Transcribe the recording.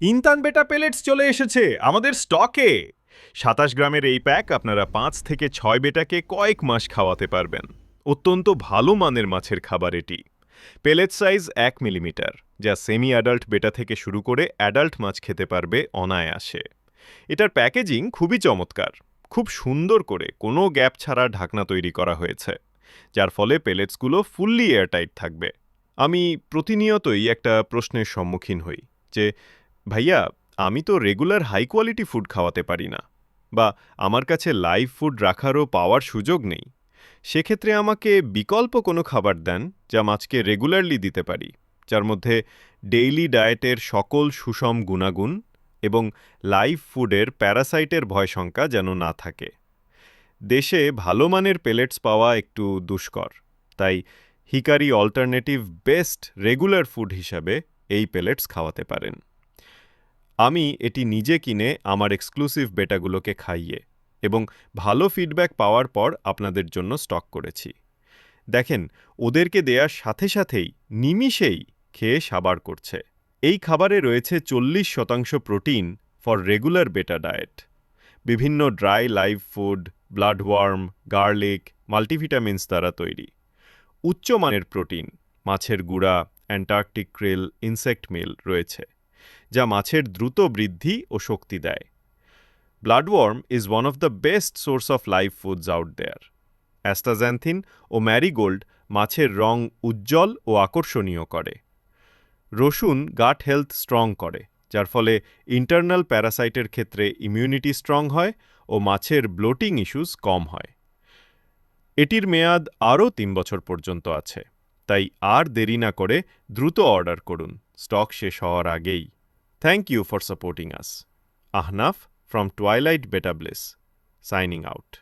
ইনতান বেটা পেলেটস চলে এসেছে আমাদের স্টকে সাতাশ গ্রামের এই প্যাক আপনারা পাঁচ থেকে ছয় বেটাকে কয়েক মাস খাওয়াতে পারবেন। অত্যন্ত ভালো মানের মাছের খাবার এটি। পেলেট সাইজ এক মিলিমিটার যা সেমি অ্যাডাল্ট বেটা থেকে শুরু করে অ্যাডাল্ট মাছ খেতে পারবে অনায়াসে। এটার প্যাকেজিং খুবই চমৎকার, খুব সুন্দর করে, কোনো গ্যাপ ছাড়া ঢাকনা তৈরি করা হয়েছে, যার ফলে পেলেটসগুলো ফুললি এয়ারটাইট থাকবে। আমি প্রতিনিয়তই একটা প্রশ্নের সম্মুখীন হই, যে ভাইয়া, আমি তো রেগুলার হাই কোয়ালিটি ফুড খাওয়াতে পারি না, বা আমার কাছে লাইভ ফুড রাখারও পাওয়ার সুযোগ নেই। সেক্ষেত্রে আমাকে বিকল্প কোনো খাবার দেন যা মাছকে রেগুলারলি দিতে পারি, যার মধ্যে ডেইলি ডায়েটের সকল সুষম গুণাগুণ এবং লাইভ ফুডের প্যারাসাইটের ভয় ভয়শঙ্কা যেন না থাকে। দেশে ভালো মানের পেলেটস পাওয়া একটু দুষ্কর, তাই Hikari alternative best regular food হিসাবে এই পেলেটস খাওয়াতে পারেন। আমি এটি নিজে কিনে আমার এক্সক্লুসিভ বেটাগুলোকে খাইয়ে এবং ভালো ফিডব্যাক পাওয়ার পর আপনাদের জন্য স্টক করেছি। দেখেন, ওদেরকে দেওয়ার সাথে সাথেই নিমিষেই খেয়ে সাবার করছে। এই খাবারে রয়েছে চল্লিশ শতাংশ protein for regular betta diet বিভিন্ন dry live food blood worm garlic multivitamins দ্বারা তৈরি। উচ্চমানের প্রোটিন মাছের গুঁড়া অ্যান্টার্কটিক ক্রিল ইনসেক্ট মিল রয়েছে। যা মাছের দ্রুত বৃদ্ধি ও শক্তি দেয়। Bloodworm is one of the best source of live foods out there astaxanthin O marigold মাছের রং উজ্জ্বল ও আকর্ষণীয় করে। রসুন গাট হেলথ স্ট্রং করে, যার ফলে ইন্টারনাল প্যারাসাইটের ক্ষেত্রে ইমিউনিটি স্ট্রং হয় ও মাছের ব্লোটিং ইস্যুস কম হয়। এটির মেয়াদ আরও তিন বছর পর্যন্ত আছে, তাই আর দেরি না করে দ্রুত অর্ডার করুন। স্টক শেষ হওয়ার আগেই। Thank you for supporting us. Ahnaf from Twilight Beta Bliss, signing out.